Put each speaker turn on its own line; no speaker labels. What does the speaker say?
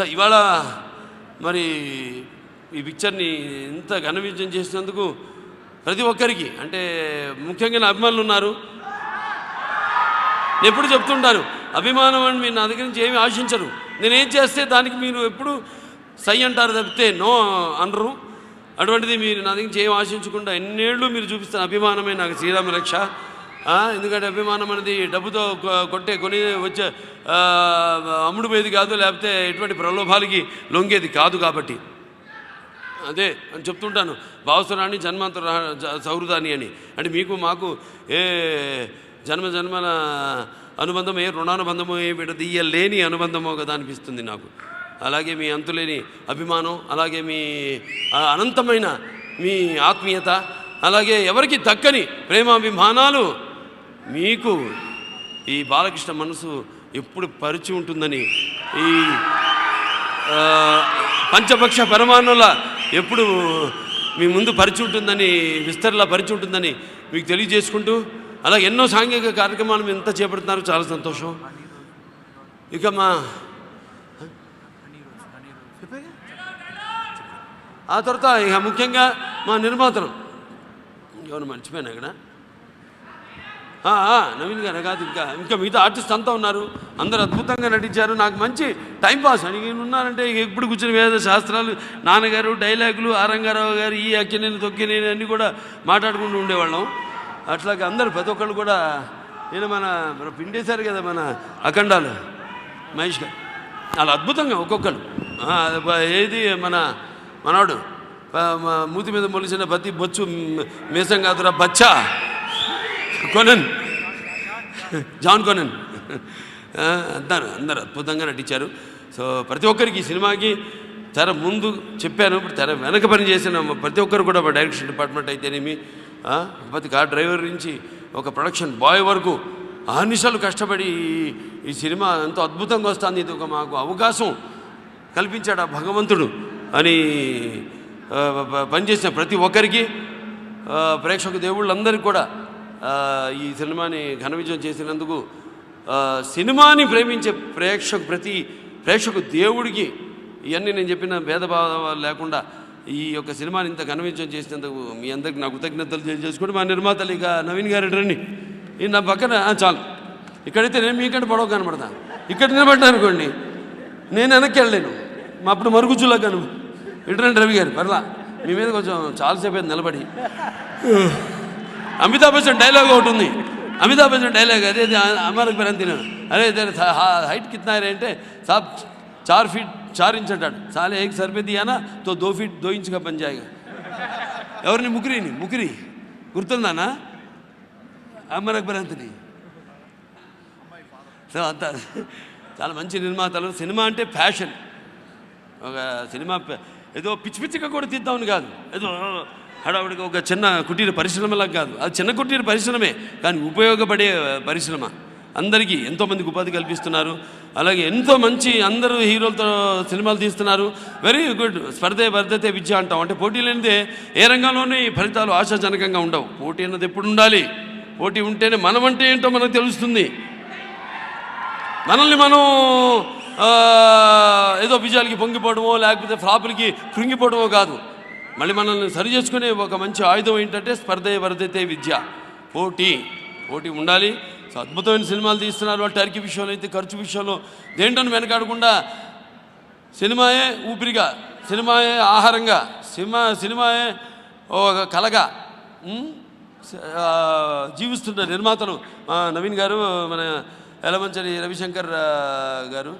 So ఇవాళ మరి ఈ పిక్చర్ని ఇంత ఘన విజయం చేసినందుకు ప్రతి ఒక్కరికి అంటే ముఖ్యంగా నా అభిమానులు ఉన్నారు. నేను ఎప్పుడు చెప్తుంటాను అభిమానం అని మీరు నా దగ్గర నుంచి ఏమి ఆశించరు. నేనేం చేస్తే దానికి మీరు ఎప్పుడు సై అంటారు తప్పితే నో అనరు. అటువంటిది మీరు నా దగ్గర నుంచి ఏం ఆశించకుండా ఎన్నేళ్ళు మీరు చూపిస్తున్న అభిమానమే నాకు శ్రీరామ రక్ష ఎందుకంటే అభిమానం అనేది డబ్బుతో కొట్టే కొని వచ్చే అమ్ముడుపోయేది అమ్ముడు కాదు లేకపోతే ఎటువంటి ప్రలోభాలకి లొంగేది కాదు కాబట్టి. అదే అని చెప్తుంటాను. భావస్వరాన్ని జన్మాంతర సౌహృదాన్ని అని. అంటే మీకు మాకు ఏ జన్మ జన్మల అనుబంధం ఏ రుణానుబంధము ఏ విడదీయలేని అనుబంధమో కదా అనిపిస్తుంది నాకు. అలాగే మీ అంతులేని అభిమానం అలాగే మీ అనంతమైన మీ ఆత్మీయత అలాగే ఎవరికి తక్కని ప్రేమాభిమానాలు మీకు ఈ బాలకృష్ణ మనసు ఎప్పుడు పరిచి ఉంటుందని ఈ పంచపక్ష పరమాణుల ఎప్పుడు మీ ముందు పరిచి ఉంటుందని విస్తరలా పరిచి ఉంటుందని మీకు తెలియజేసుకుంటూ అలా ఎన్నో సాంఘిక కార్యక్రమాలు మీరు ఎంత చేపడుతున్నారు చాలా సంతోషం. ఇక మా ఆ తర్వాత ఇక ముఖ్యంగా మా నిర్మాతలు. ఎవరు మర్చిపోయాను ఇక్కడ? నవీన్ గారు కాదు ఇంకా ఇంకా మిగతా ఆర్టిస్ట్ అంతా ఉన్నారు. అందరు అద్భుతంగా నటించారు. నాకు మంచి టైంపాస్ అని నేను ఉన్నారంటే ఎప్పుడు కూర్చుని వేద శాస్త్రాలు నాన్నగారు డైలాగులు ఆరంగారావు గారు ఈ అక్కినేని తొక్కినేని అన్నీ కూడా మాట్లాడుకుంటూ ఉండేవాళ్ళం. అట్లాగే అందరు ప్రతి ఒక్కళ్ళు కూడా నేను మన మన పిండేశారు కదా మన అఖండాలు మహేష్ గారు. చాలా అద్భుతంగా ఒక్కొక్కరు ఏది మన మనవాడు మూతి మీద మొలిసిన ప్రతి బొచ్చు మీసం కాదురా బచ్చా. కొనన్ జాన్ కొనన్ ఆ, అందరు అందరు అద్భుతంగా నటించారు. సో ప్రతి ఒక్కరికి ఈ సినిమాకి తెర ముందు చెప్పాను ఇప్పుడు తెర వెనక పని చేసిన ప్రతి ఒక్కరు కూడా డైరెక్షన్ డిపార్ట్మెంట్ అయితేనేమి ప్రతి కార్ డ్రైవర్ నుంచి ఒక ప్రొడక్షన్ బాయ్ వరకు ఆనిషాలు కష్టపడి ఈ- సినిమా ఎంతో అద్భుతంగా వస్తుంది. ఇది ఒక మాకు అవకాశం కల్పించాడు ఆ భగవంతుడు అని పనిచేసిన ప్రతి ఒక్కరికి ప్రేక్షక దేవుళ్ళందరికీ కూడా ఈ సినిమాని ఘన విజయం చేసినందుకు సినిమాని ప్రేమించే ప్రేక్షకు ప్రతి ప్రేక్షకు దేవుడికి ఇవన్నీ నేను చెప్పిన భేదభావాలు లేకుండా ఈ యొక్క సినిమాని ఇంత ఘన విజయం చేసినందుకు మీ అందరికి నా కృతజ్ఞతలు తెలియజేసుకుంటే మా నిర్మాతలు ఇక నవీన్ గారు రండి. నా పక్కన చాలు. ఇక్కడైతే నేను మీకంటే పొడవ కనబడతాను ఇక్కడ నిలబడ్డా అనుకోండి నేను వెనక్కి వెళ్ళలేను. మా అప్పుడు మరుగుజ్జులా కను. ఇటరండి రవి గారు పర్లా. మీ మీద కొంచెం చాలాసేపు నిలబడి. అమితాబ్ బచ్చన్ డైలాగ్ ఒకటి ఉంది అమితాబ్ బచ్చన్ డైలాగ్ అదే అది అమరకు పెరంతి అరే तेरे हाइट कितना है అంటే साहब चार फीट चार इंच అంటాడు साले एक सर पे दिया ना तो दो फीट दो इंच का बन जाएगा ఎవరిని ముగ్గురిని ముగ్గురి గుర్తుందానా అమరకు పెరంతిని సో అంత చాలా మంచి నిర్మాతలు సినిమా అంటే ఫ్యాషన్ ఒక సినిమా ప- ఏదో పిచ్చి పిచ్చిగా కూడా తీద్దామని కాదు ఏదో హడావుడికి ఒక చిన్న కుటీర పరిశ్రమలాగా కాదు. అది చిన్న కుటీర పరిశ్రమే కానీ ఉపయోగపడే పరిశ్రమ. అందరికీ ఎంతోమందికి ఉపాధి కల్పిస్తున్నారు. అలాగే ఎంతో మంచి అందరూ హీరోలతో సినిమాలు తీస్తున్నారు. వెరీ గుడ్ స్పర్ధే వర్ధతే విద్య అంటాం. అంటే పోటీ లేనిదే ఏ రంగంలోనే ఈ ఫలితాలు ఆశాజనకంగా ఉండవు. పోటీ అన్నది ఎప్పుడు ఉండాలి? పోటీ ఉంటేనే మనం అంటే ఏంటో మనకు తెలుస్తుంది. మనల్ని మనం ఏదో విజయాలకి పొంగిపోవడమో లేకపోతే ఫ్లాపులకి కృంగిపోవడమో కాదు. మళ్ళీ మనల్ని సరి చేసుకునే ఒక మంచి ఆయుధం ఏంటంటే స్పర్ధ వర్ధతే విద్య. పోటీ. పోటీ ఉండాలి. సో అద్భుతమైన సినిమాలు తీస్తున్నారు వాళ్ళు టర్కీ విషయంలో అయితే ఖర్చు విషయంలో. దేంటని వెనకాడకుండా సినిమాయే ఊపిరిగా సినిమాయే ఆహారంగా సినిమా సినిమాయే ఒక కలగా జీవిస్తున్న నిర్మాతలు నవీన్ గారు మన ఎలమంచరి రవిశంకర్ గారు.